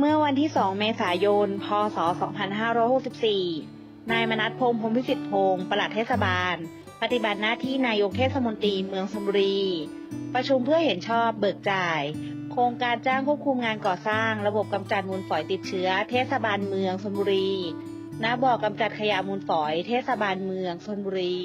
เมื่อวันที่ 2 เมษายน พศ 2564 นายมนัสพงษ์พงพิสิทธิ์พงศ์ปลัดเทศบาล ปฏิบัติหน้าที่นายกเทศมนตรีเมืองสมบุรี ประชุมเพื่อเห็นชอบเบิกจ่าย โครงการจ้างควบคุมงานก่อสร้าง ระบบกำจัดมูลฝอยติดเชื้อ เทศบาลเมืองสมบุรีณบ่อกำจัดขยะมูลฝอย เทศบาลเมืองสมบุรี